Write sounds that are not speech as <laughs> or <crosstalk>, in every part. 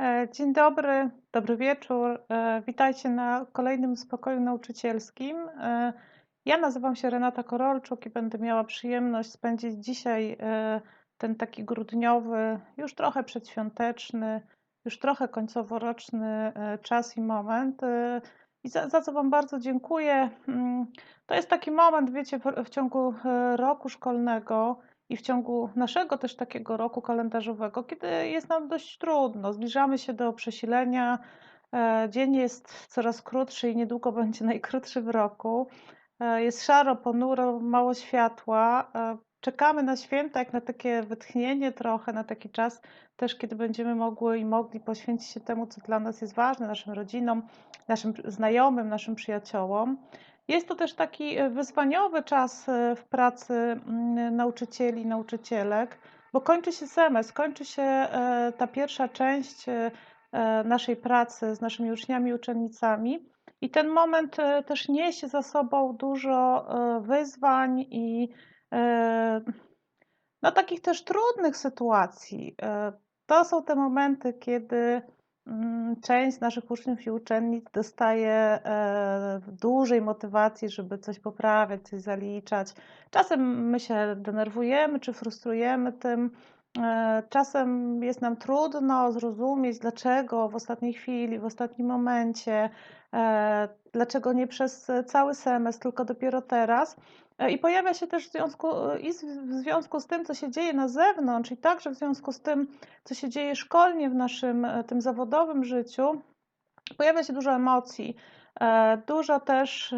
E, Dzień dobry, dobry wieczór. E, Witajcie na kolejnym spokoju nauczycielskim. E, Ja nazywam się Renata Korolczuk i będę miała przyjemność spędzić dzisiaj ten taki grudniowy, już trochę przedświąteczny, już trochę końcoworoczny czas i moment. I za, za co Wam bardzo dziękuję. Mm, To jest taki moment, wiecie, w, w ciągu roku szkolnego i w ciągu naszego też takiego roku kalendarzowego, kiedy jest nam dość trudno, zbliżamy się do przesilenia, e, dzień jest coraz krótszy i niedługo <laughs> będzie najkrótszy w roku. E, Jest szaro, ponuro, mało światła. e, Czekamy na święta, jak na takie wytchnienie trochę, na taki czas też, kiedy będziemy mogły i mogli poświęcić się temu, co dla nas jest ważne, naszym rodzinom, naszym znajomym, naszym przyjaciołom. Jest to też taki e, wyzwaniowy czas e, w pracy mm, nauczycieli, nauczycielek, bo kończy się semestr, kończy się e, ta pierwsza część naszej pracy z naszymi uczniami i uczennicami. I ten moment też niesie za sobą dużo wyzwań i no, takich też trudnych sytuacji. To są te momenty, kiedy część z naszych uczniów i uczennic dostaje e, dużej motywacji, żeby coś poprawiać, coś zaliczać. Czasem my się denerwujemy czy frustrujemy tym. e, Czasem jest nam trudno zrozumieć, dlaczego w ostatniej chwili, w ostatnim momencie, e, dlaczego nie przez cały semestr, tylko dopiero teraz. E, I pojawia się też w związku, i z- w związku z tym, co się dzieje na zewnątrz, i także w związku z tym, co się dzieje szkolnie w naszym e, tym zawodowym życiu, pojawia się dużo emocji. e, Dużo też e,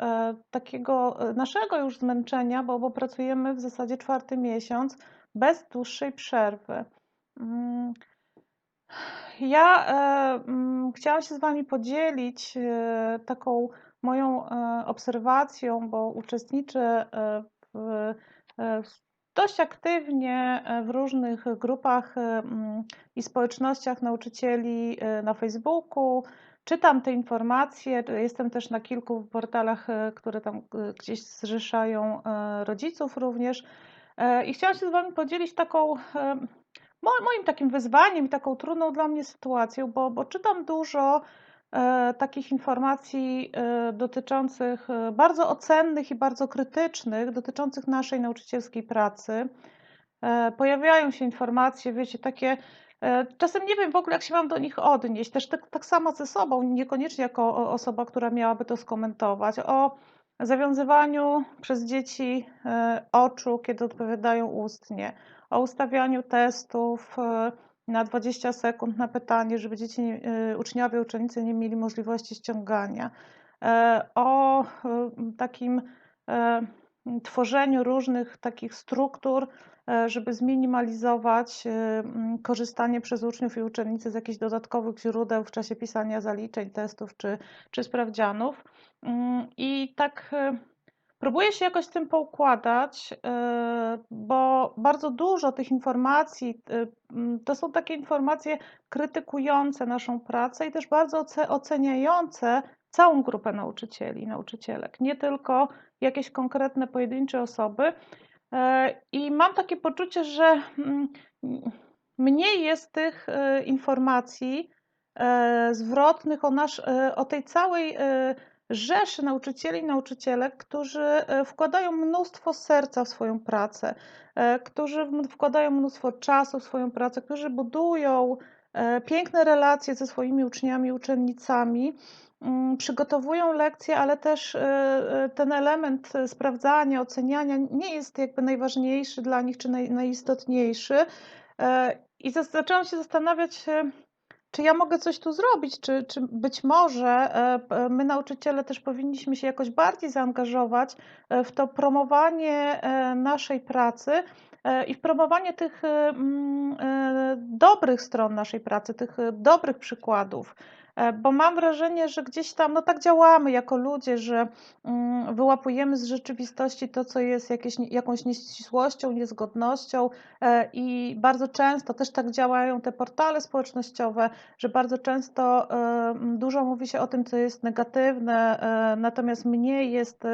e, takiego e, naszego już zmęczenia, bo, bo pracujemy w zasadzie czwarty miesiąc bez dłuższej przerwy. Mm, ja e, mm, chciałam się z Wami podzielić e, taką moją e, obserwacją, bo uczestniczę e, e, w dość aktywnie w różnych grupach i społecznościach nauczycieli na Facebooku. Czytam te informacje, jestem też na kilku portalach, które tam gdzieś zrzeszają rodziców również. I chciałam się z Wami podzielić taką Mo- Moim takim wyzwaniem i taką trudną dla mnie sytuacją, bo, bo czytam dużo takich informacji e, dotyczących e, bardzo ocennych i bardzo krytycznych, dotyczących naszej nauczycielskiej pracy. E, pojawiają się informacje, wiecie, takie. e, Czasem nie wiem w ogóle, jak się mam do nich odnieść. Też tak, tak samo ze sobą, niekoniecznie jako osoba, która miałaby to skomentować. O zawiązywaniu przez dzieci e, oczu, kiedy odpowiadają ustnie o ustawianiu testów e, na 20 sekund na pytanie, żeby dzieci, e, uczniowie, uczennice nie mieli możliwości ściągania, e, o e, takim tworzeniu różnych takich struktur, żeby zminimalizować korzystanie przez uczniów i uczennice z jakichś dodatkowych źródeł w czasie pisania zaliczeń, testów czy, czy sprawdzianów. Mm, I tak Próbuję się jakoś z tym poukładać, yy, bo bardzo dużo tych informacji yy, mm, to są takie informacje krytykujące naszą pracę i też bardzo oce- oceniające całą grupę nauczycieli i nauczycielek, nie tylko jakieś konkretne pojedyncze osoby. Yy, I mam takie poczucie, że mm, mniej jest tych yy, informacji yy, zwrotnych o, nasz, yy, o tej całej rzeszy nauczycieli i nauczycielek, którzy e, wkładają mnóstwo serca w swoją pracę, e, którzy wkładają mnóstwo czasu w swoją pracę, którzy budują e, piękne relacje ze swoimi uczniami, uczennicami, mm, przygotowują lekcje, ale też ten element sprawdzania, oceniania nie jest jakby najważniejszy dla nich czy naj, najistotniejszy. I zaczęłam się zastanawiać, czy ja mogę coś tu zrobić? Czy, czy być może e, p- my, nauczyciele, też powinniśmy się jakoś bardziej zaangażować e, w to promowanie e, naszej pracy e, i w promowanie tych e, mm, e, dobrych stron naszej pracy, tych e, dobrych przykładów? E, Bo mam wrażenie, że gdzieś tam, no tak działamy jako ludzie, że mm, wyłapujemy z rzeczywistości to, co jest jakieś, jakąś nieścisłością, niezgodnością, e, i bardzo często też tak działają te portale społecznościowe, że bardzo często e, dużo mówi się o tym, co jest negatywne, natomiast mniej jest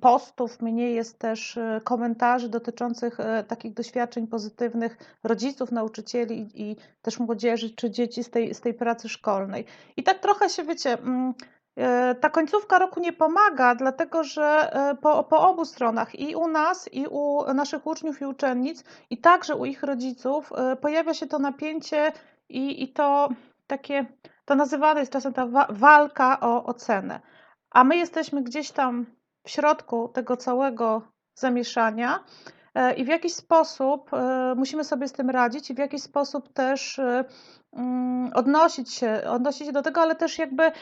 postów, mniej jest też e, komentarzy dotyczących e, takich doświadczeń pozytywnych rodziców, nauczycieli i, też młodzieży czy dzieci z tej, z tej pracy szkolnej. I tak trochę się, wiecie, mm, e, ta końcówka roku nie pomaga, dlatego że po, po obu stronach, i u nas, i u naszych uczniów i uczennic, i także u ich rodziców, pojawia się to napięcie i, i to takie, to nazywane jest czasem ta wa walka o ocenę. A my jesteśmy gdzieś tam w środku tego całego zamieszania e, i w jakiś sposób e, musimy sobie z tym radzić i w jakiś sposób też e, mm, odnosić się, odnosić się do tego, ale też jakby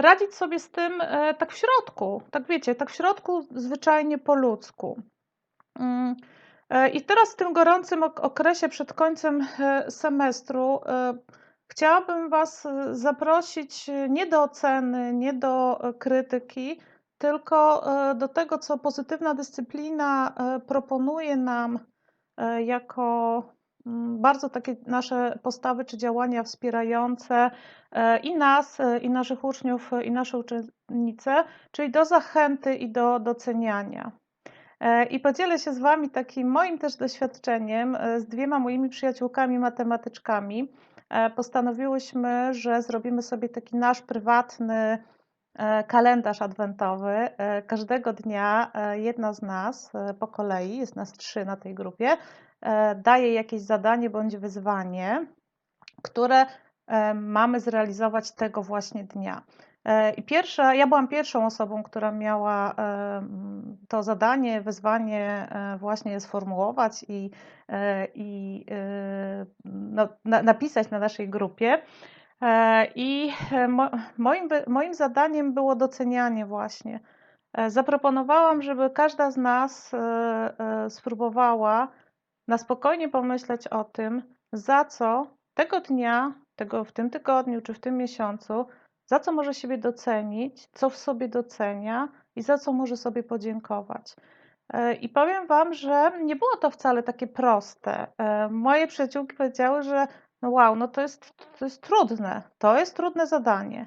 radzić sobie z tym tak w środku, tak wiecie, tak w środku zwyczajnie po ludzku. Mm, I teraz w tym gorącym okresie przed końcem semestru Chciałabym Was zaprosić nie do oceny, nie do krytyki, tylko do tego, co pozytywna dyscyplina proponuje nam jako mm, bardzo takie nasze postawy czy działania wspierające i nas, i naszych uczniów, i nasze uczennice, czyli do zachęty i do doceniania. I podzielę się z Wami takim moim też doświadczeniem z dwiema moimi przyjaciółkami matematyczkami. E, postanowiłyśmy, że zrobimy sobie taki nasz prywatny e, kalendarz adwentowy. E, każdego dnia jedna z nas po kolei, jest nas trzy na tej grupie, daje jakieś zadanie bądź wyzwanie, które mamy zrealizować tego właśnie dnia. E, I pierwsza, ja byłam pierwszą osobą, która miała to zadanie, wyzwanie e, właśnie sformułować i, e, i no, napisać na naszej grupie. I moim, moim zadaniem było docenianie właśnie. Zaproponowałam, żeby każda z nas spróbowała na spokojnie pomyśleć o tym, za co tego dnia, tego w tym tygodniu czy w tym miesiącu za co może siebie docenić, co w sobie docenia i za co może sobie podziękować. E, I powiem Wam, że nie było to wcale takie proste. E, moje przyjaciółki powiedziały, że no wow, no to jest, to jest trudne, to jest trudne zadanie.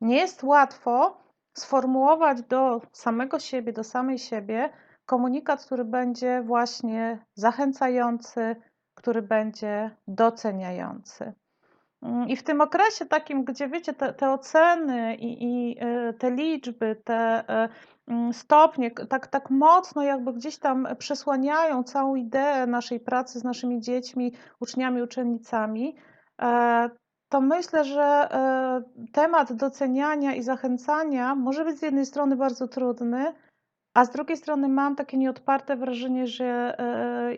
Nie jest łatwo sformułować do samego siebie, do samej siebie komunikat, który będzie właśnie zachęcający, który będzie doceniający. Mm, I w tym okresie takim, gdzie wiecie, te, te oceny i, i, e, te liczby, te e, mm, stopnie tak, tak mocno jakby gdzieś tam przesłaniają całą ideę naszej pracy z naszymi dziećmi, uczniami, uczennicami, e, to myślę, że temat doceniania i zachęcania może być z jednej strony bardzo trudny, a z drugiej strony mam takie nieodparte wrażenie, że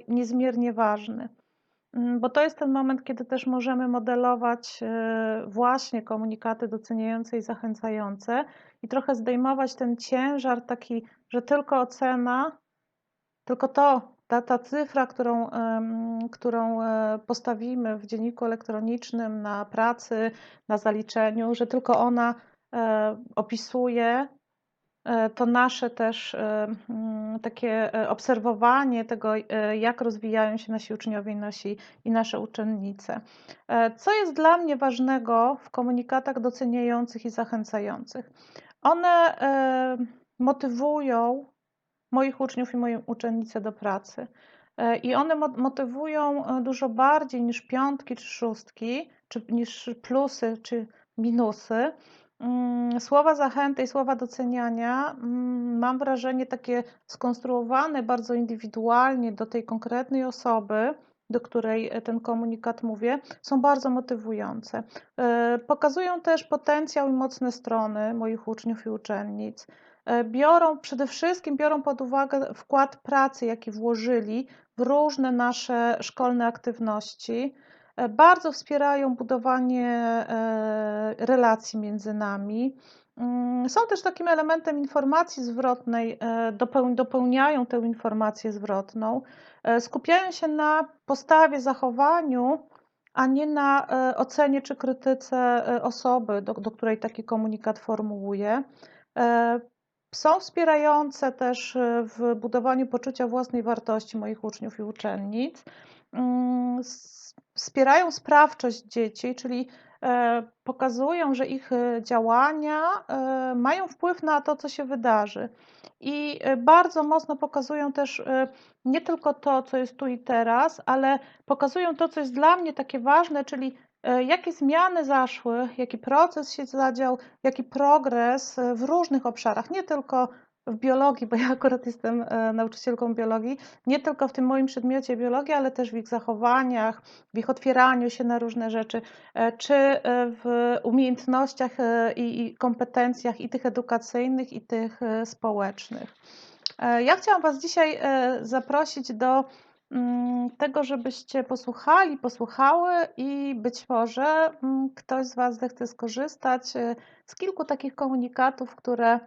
niezmiernie ważny. Mm, bo to jest ten moment, kiedy też możemy modelować e, właśnie komunikaty doceniające i zachęcające i trochę zdejmować ten ciężar taki, że tylko ocena, tylko to, ta, ta cyfra, którą, którą e, postawimy w dzienniku elektronicznym na pracy, na zaliczeniu, że tylko ona e, opisuje to nasze też e, mm, takie e, obserwowanie tego, jak rozwijają się nasi uczniowie i, nasi, i nasze uczennice. Co jest dla mnie ważnego w komunikatach doceniających i zachęcających? One motywują moich uczniów i moje uczennice do pracy. I one motywują dużo bardziej niż piątki czy szóstki, czy niż plusy czy minusy. Mm, słowa zachęty i słowa doceniania, mm, mam wrażenie, takie skonstruowane bardzo indywidualnie do tej konkretnej osoby, do której e, ten komunikat mówię, są bardzo motywujące. E, pokazują też potencjał i mocne strony moich uczniów i uczennic. E, biorą, przede wszystkim biorą pod uwagę wkład pracy, jaki włożyli w różne nasze szkolne aktywności bardzo wspierają budowanie e, relacji między nami. Mm, są też takim elementem informacji zwrotnej, e, dopełniają tę informację zwrotną, skupiają się na postawie, zachowaniu, a nie na ocenie czy krytyce osoby, do, do której taki komunikat formułuje. Są wspierające też w budowaniu poczucia własnej wartości moich uczniów i uczennic. Wspierają sprawczość dzieci, czyli e, pokazują, że ich e, działania e, mają wpływ na to, co się wydarzy. I bardzo mocno pokazują też nie tylko to, co jest tu i teraz, ale pokazują to, co jest dla mnie takie ważne, czyli jakie zmiany zaszły, jaki proces się zadział, jaki progres w różnych obszarach, nie tylko w biologii, bo ja akurat jestem e, nauczycielką biologii, nie tylko w tym moim przedmiocie biologii, ale też w ich zachowaniach, w ich otwieraniu się na różne rzeczy, e, czy e, w umiejętnościach i kompetencjach i tych edukacyjnych, i tych społecznych. Ja chciałam Was dzisiaj zaprosić do mm, tego, żebyście posłuchali, posłuchały i być może mm, ktoś z Was zechce skorzystać z kilku takich komunikatów, które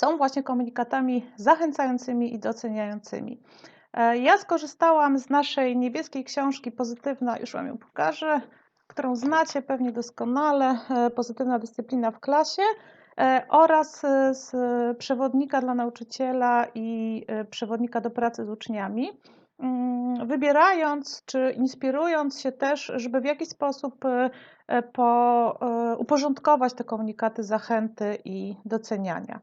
są właśnie komunikatami zachęcającymi i doceniającymi. E, Ja skorzystałam z naszej niebieskiej książki Pozytywna, już Wam ją pokażę, którą znacie pewnie doskonale, e, Pozytywna dyscyplina w klasie e, oraz z przewodnika dla nauczyciela i przewodnika do pracy z uczniami. Mm, Wybierając czy inspirując się też, żeby w jakiś sposób po, uporządkować te komunikaty zachęty i doceniania.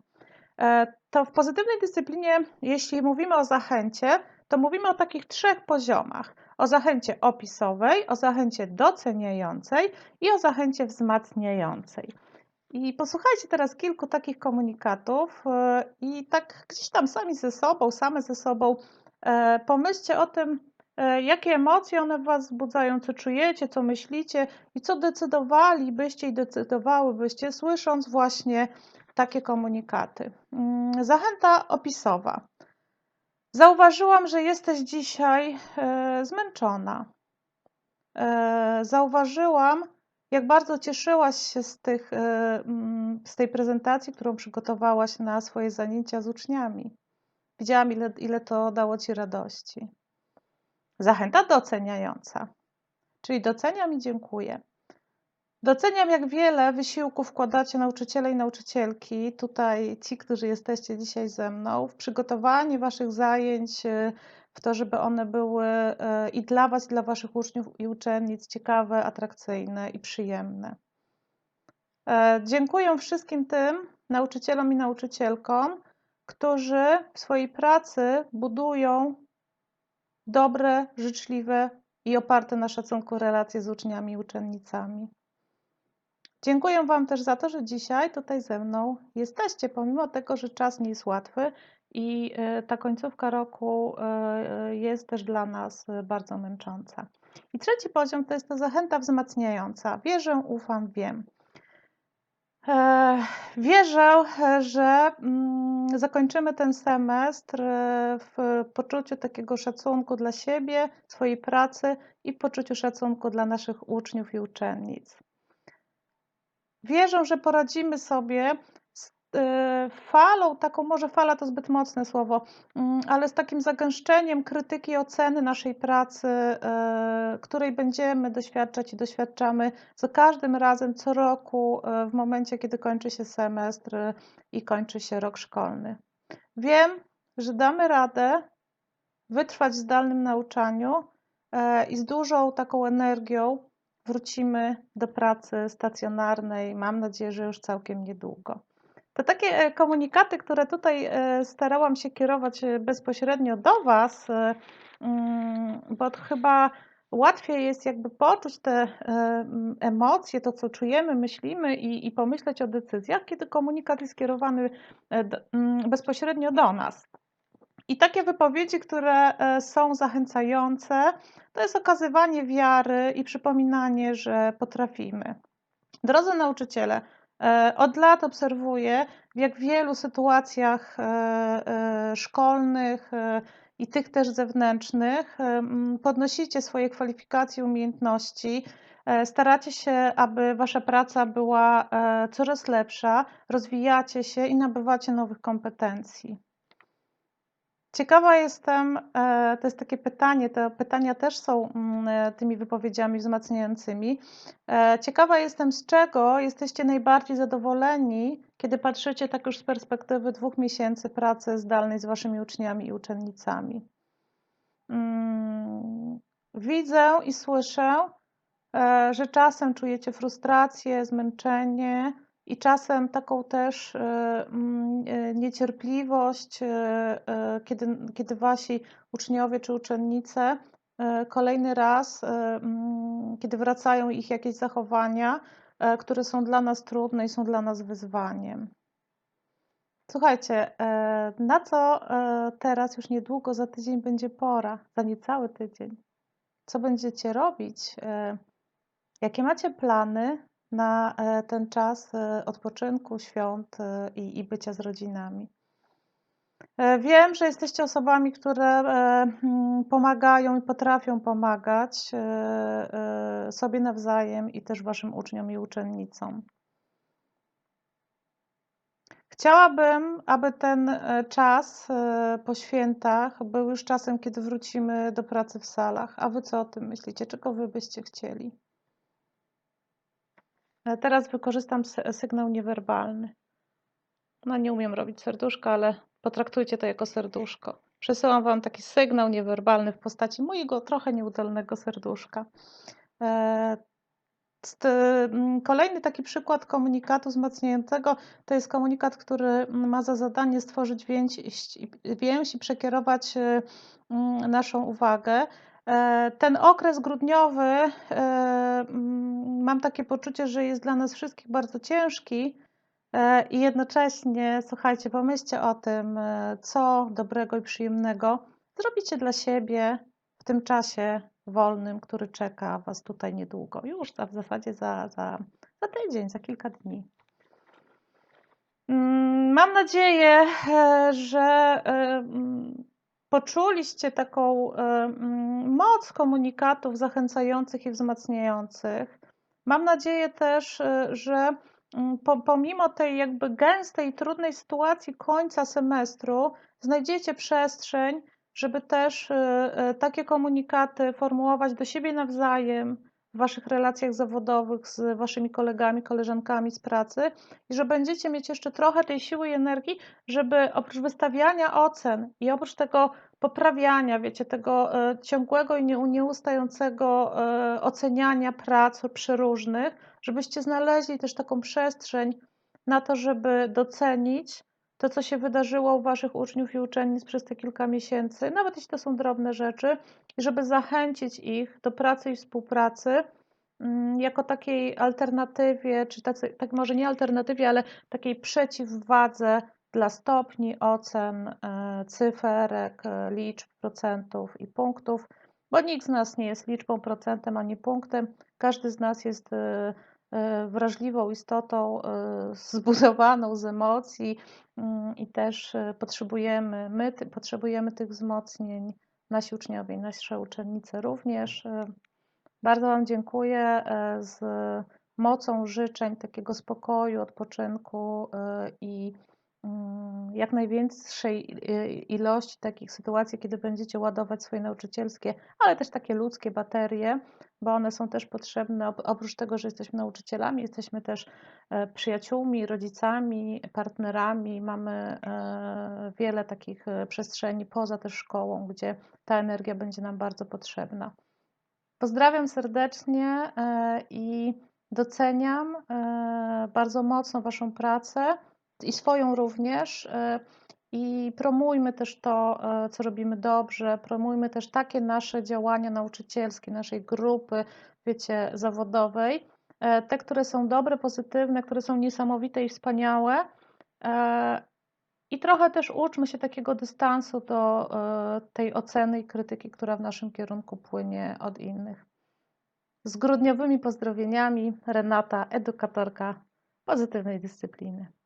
E, To w pozytywnej dyscyplinie, jeśli mówimy o zachęcie, to mówimy o takich trzech poziomach: o zachęcie opisowej, o zachęcie doceniającej i o zachęcie wzmacniającej. I posłuchajcie teraz kilku takich komunikatów e, i tak gdzieś tam sami ze sobą, same ze sobą e, pomyślcie o tym, jakie emocje one w Was wzbudzają, co czujecie, co myślicie i co decydowalibyście i decydowałybyście, słysząc właśnie takie komunikaty. Mm, Zachęta opisowa. Zauważyłam, że jesteś dzisiaj e, zmęczona. E, Zauważyłam, jak bardzo cieszyłaś się z, tych, e, mm, z tej prezentacji, którą przygotowałaś na swoje zajęcia z uczniami. Widziałam, ile, ile to dało Ci radości. Zachęta doceniająca, czyli doceniam i dziękuję. Doceniam, jak wiele wysiłku wkładacie nauczyciele i nauczycielki, tutaj ci, którzy jesteście dzisiaj ze mną, w przygotowanie Waszych zajęć, e, w to, żeby one były e, i dla Was, i dla Waszych uczniów i uczennic ciekawe, atrakcyjne i przyjemne. E, Dziękuję wszystkim tym nauczycielom i nauczycielkom, którzy w swojej pracy budują dobre, życzliwe i oparte na szacunku relacje z uczniami i uczennicami. Dziękuję Wam też za to, że dzisiaj tutaj ze mną jesteście, pomimo tego, że czas nie jest łatwy i e, ta końcówka roku e, jest też dla nas e, bardzo męcząca. I trzeci poziom to jest to zachęta wzmacniająca. Wierzę, ufam, wiem. Wierzę, że mm, zakończymy ten semestr w poczuciu takiego szacunku dla siebie, swojej pracy i w poczuciu szacunku dla naszych uczniów i uczennic. Wierzę, że poradzimy sobie z e, falą, taką może fala to zbyt mocne słowo, mm, ale z takim zagęszczeniem krytyki oceny naszej pracy, e, której będziemy doświadczać i doświadczamy za każdym razem, co roku, e, w momencie, kiedy kończy się semestr i kończy się rok szkolny. Wiem, że damy radę wytrwać w zdalnym nauczaniu i z dużą taką energią wrócimy do pracy stacjonarnej. Mam nadzieję, że już całkiem niedługo. To takie e, komunikaty, które tutaj e, starałam się kierować e, bezpośrednio do Was, mm, bo chyba łatwiej jest jakby poczuć te mm, emocje, to co czujemy, myślimy i, i pomyśleć o decyzjach, kiedy komunikat jest skierowany mm, bezpośrednio do nas. I takie wypowiedzi, które e, są zachęcające, to jest okazywanie wiary i przypominanie, że potrafimy. Drodzy nauczyciele, e, od lat obserwuję, w jak wielu sytuacjach e, szkolnych i tych też zewnętrznych podnosicie swoje kwalifikacje, umiejętności. Staracie się, aby wasza praca była coraz lepsza, rozwijacie się i nabywacie nowych kompetencji. Ciekawa jestem, e, to jest takie pytanie, te pytania też są mm, e, tymi wypowiedziami wzmacniającymi. E, Ciekawa jestem, z czego jesteście najbardziej zadowoleni, kiedy patrzycie tak już z perspektywy dwóch miesięcy pracy zdalnej z waszymi uczniami i uczennicami. Mm, Widzę i słyszę, że czasem czujecie frustrację, zmęczenie i czasem taką też e, mm, e, niecierpliwość, e, kiedy, kiedy wasi uczniowie czy uczennice kolejny raz, mm, kiedy wracają ich jakieś zachowania, które są dla nas trudne i są dla nas wyzwaniem. Słuchajcie, na co teraz już niedługo, za tydzień będzie pora, za niecały tydzień? Co będziecie robić? Jakie macie plany na e, ten czas e, odpoczynku, świąt e, i, i bycia z rodzinami? Wiem, że jesteście osobami, które e, mm, pomagają i potrafią pomagać sobie nawzajem i też waszym uczniom i uczennicom. Chciałabym, aby ten czas po świętach był już czasem, kiedy wrócimy do pracy w salach. A wy co o tym myślicie? Czego wy byście chcieli? E, Teraz wykorzystam sy- sygnał niewerbalny. No nie umiem robić serduszka, ale potraktujcie to jako serduszko. Przesyłam wam taki sygnał niewerbalny w postaci mojego trochę nieudolnego serduszka. E, Kolejny taki przykład komunikatu wzmacniającego to jest komunikat, który ma za zadanie stworzyć więź, więź i przekierować e, naszą uwagę. E, Ten okres grudniowy, e, mm, mam takie poczucie, że jest dla nas wszystkich bardzo ciężki. E, I jednocześnie, słuchajcie, pomyślcie o tym, co dobrego i przyjemnego zrobicie dla siebie w tym czasie wolnym, który czeka Was tutaj niedługo. Już w zasadzie za, za, za tydzień, za kilka dni. Mm, Mam nadzieję, że mm, poczuliście taką e, mm, moc komunikatów zachęcających i wzmacniających. Mam nadzieję też, e, że mm, po, pomimo tej jakby gęstej, trudnej sytuacji końca semestru, znajdziecie przestrzeń, żeby też e, takie komunikaty formułować do siebie nawzajem w waszych relacjach zawodowych z waszymi kolegami, koleżankami z pracy i że będziecie mieć jeszcze trochę tej siły i energii, żeby oprócz wystawiania ocen i oprócz tego poprawiania, wiecie, tego e, ciągłego i nie- nieustającego e, oceniania prac przeróżnych, żebyście znaleźli też taką przestrzeń na to, żeby docenić to, co się wydarzyło u Waszych uczniów i uczennic przez te kilka miesięcy, nawet jeśli to są drobne rzeczy, i żeby zachęcić ich do pracy i współpracy mm, jako takiej alternatywie, czy tacy, tak może nie alternatywie, ale takiej przeciwwadze dla stopni, ocen, e, cyferek, e, liczb, procentów i punktów, bo nikt z nas nie jest liczbą, procentem ani punktem. Każdy z nas jest e, wrażliwą istotą, e, zbudowaną z emocji mm, i też e, potrzebujemy, my potrzebujemy tych wzmocnień, nasi uczniowie nasze uczennice również. E, Bardzo Wam dziękuję e, z mocą życzeń takiego spokoju, odpoczynku e, i mm, jak największej e, ilości takich sytuacji, kiedy będziecie ładować swoje nauczycielskie, ale też takie ludzkie baterie, bo one są też potrzebne. Op- Oprócz tego, że jesteśmy nauczycielami, jesteśmy też e, przyjaciółmi, rodzicami, partnerami. Mamy e, wiele takich e, przestrzeni poza też szkołą, gdzie ta energia będzie nam bardzo potrzebna. Pozdrawiam serdecznie i doceniam bardzo mocno Waszą pracę i swoją również. I promujmy też to, e, co robimy dobrze, promujmy też takie nasze działania nauczycielskie, naszej grupy, wiecie, zawodowej, e, te, które są dobre, pozytywne, które są niesamowite i wspaniałe. e, I trochę też uczmy się takiego dystansu do tej oceny i krytyki, która w naszym kierunku płynie od innych. Z grudniowymi pozdrowieniami Renata, edukatorka pozytywnej dyscypliny.